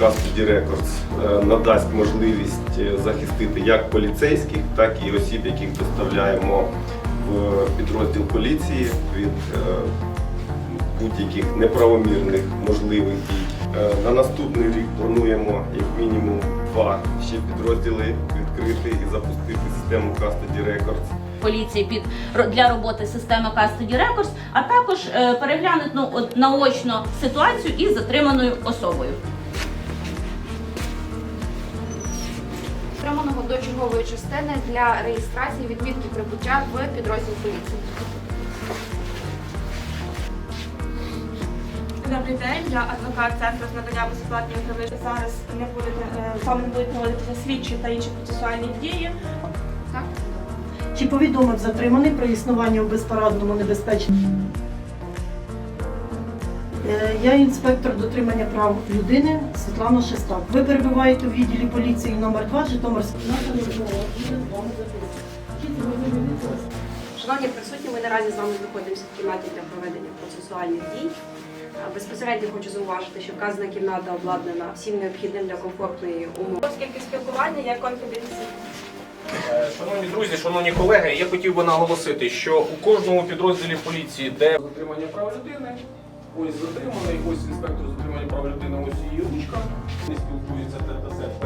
Custody Records е, надасть можливість е, захистити як поліцейських, так і осіб, яких доставляємо в підрозділ поліції від е, будь-яких неправомірних можливих дій. На наступний рік плануємо як мінімум два ще підрозділи відкрити і запустити систему Custody Records. поліції під для роботи системи Custody Records, а також переглянути ну, наочно ситуацію із затриманою особою. Отриманого до чергової частини для реєстрації відмітки прибуття в підрозділ поліції. Добрий день, я адвокат центру з надання безоплатної правової. Зараз не буде е, з вами не будуть проводитися слідчі та інші процесуальні дії. Так? Чи повідомив затриманий про існування у безпорадному небезпечному? Е, Я інспектор дотримання прав людини Світлана Шестак. Ви перебуваєте у відділі поліції номер 2 Житомирської. Шановні присутні, ми наразі з вами знаходимося в кімнаті для проведення процесуальних дій. Безпосередньо хочу зауважити, що вказана кімната обладнана всім необхідним для комфортної умови. Оскільки спілкування є конфіденційним. Е, Шановні друзі, шановні колеги, я хотів би наголосити, що у кожному підрозділі поліції, де затримання прав людини, ось затриманий, ось інспектор затримання прав людини, ось її ручка. Вони спілкуються перегородки.